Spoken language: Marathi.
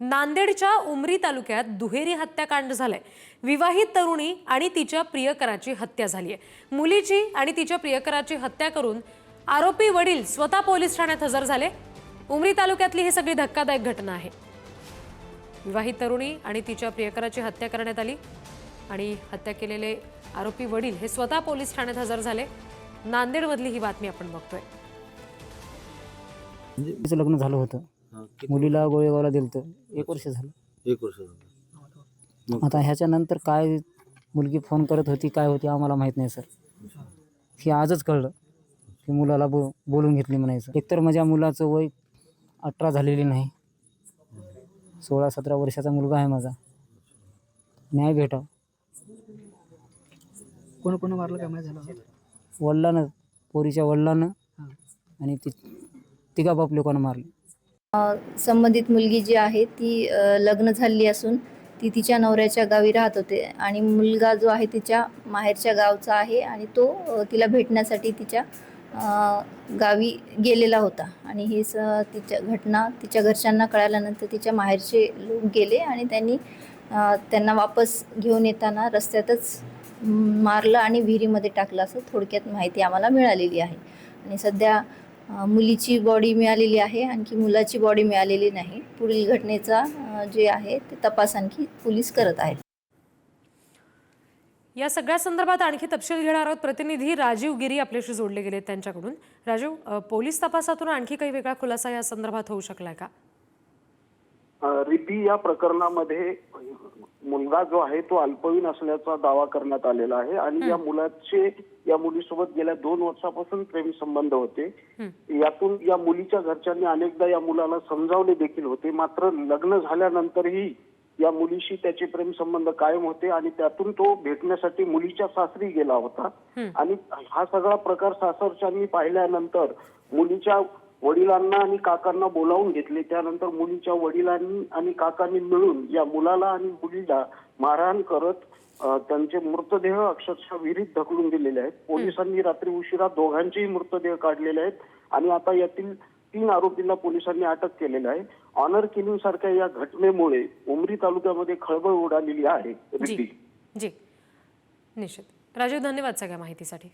नांदेडच्या उमरी तालुक्यात दुहेरी हत्याकांड झालंय. विवाहित तरुणी आणि तिच्या प्रियकराची हत्या झाली आहे मुलीची आणि तिच्या प्रियकराची हत्या करून आरोपी वडील स्वतः पोलीस ठाण्यात हजर झाले. उमरी तालुक्यातली ही सगळी धक्कादायक घटना आहे. विवाहित तरुणी आणि तिच्या प्रियकराची हत्या करण्यात आली आणि हत्या केलेले आरोपी वडील हे स्वतः पोलीस ठाण्यात हजर झाले. नांदेडमधली ही बातमी आपण बघतोय. म्हणजे लग्न झालं होतं. हा, किती- मुलीला गोळेगावला दिलं एक वर्ष झालं. एक वर्ष झालं. मग आता ह्याच्यानंतर काय मुलगी फोन करत होती काय होती आम्हाला माहीत नाही सर. हे आजच कळलं की मुलाला बो बोलून घेतली म्हणायचं. एकतर माझ्या मुलाचं वय अठरा झालेली नाही. सोळा सतरा वर्षाचा मुलगा आहे माझा. न्याय भेटा कोण कोण मारलं काय माहिती झालं? वडिलानं पोरीच्या वडिलानं आणि ती तिघा बाप लोकांना मारले. संबंधित मुलगी जी आहे ती लग्न झालेली असून ती तिच्या नवऱ्याच्या गावी राहत होते. आणि मुलगा जो आहे तिच्या माहेरच्या गावचा आहे आणि तो तिला भेटण्यासाठी तिच्या गावी गेलेला होता. आणि ही स तिच्या घटना तिच्या घरच्यांना कळाल्यानंतर तिच्या माहेरचे लोक गेले आणि त्यांनी त्यांना वापस घेऊन येताना रस्त्यातच मारलं आणि विहिरीमध्ये टाकलं असं थोडक्यात माहिती आम्हाला मिळालेली आहे. आणि सध्या मुलीची बॉडी मिळालेली आहे आणखी मुलाची बॉडी मिळालेली नाही. पुढील घटनेचा जे आहे ते तपास आणखी पोलीस करत आहेत. या सगळ्या संदर्भात आणखी तपशील घेणार आहोत. प्रतिनिधी राजीव गिरी आपल्याशी जोडले गेले त्यांच्याकडून. राजीव पोलीस तपासातून आणखी काही वेगळा खुलासा या संदर्भात होऊ शकलाय का? रिद्धी या प्रकरणामध्ये मुलगा जो आहे तो अल्पवयीन असल्याचा दावा करण्यात आलेला आहे आणि या मुलाचे या मुलीसोबत गेल्या दोन वर्षापासून प्रेम संबंध होते. यातून या मुलीच्या घरच्यांनी अनेकदा या मुलाला समजावले देखील होते. मात्र लग्न झाल्यानंतरही या मुलीशी त्याचे प्रेम संबंध कायम होते आणि त्यातून तो भेटण्यासाठी मुलीच्या सासरी गेला होता. आणि हा सगळा प्रकार सासरच्यांनी पाहिल्यानंतर मुलीच्या वडिलांना आणि काकांना बोलावून घेतले. त्यानंतर मुलीच्या वडिलांनी आणि काकांनी मिळून या मुलाला आणि मुलीला मारहाण करत त्यांचे मृतदेह अक्षरशः विहिरीत ढकलून दिलेले आहेत. पोलिसांनी रात्री उशिरा दोघांचेही मृतदेह काढलेले आहेत आणि आता यातील तीन आरोपींना पोलिसांनी अटक केलेलं आहे. ऑनर किलिंग सारख्या या घटनेमुळे उमरी तालुक्यामध्ये खळबळ उडालेली आहे. जी निश्चित राजीव धन्यवाद सगळ्या माहितीसाठी.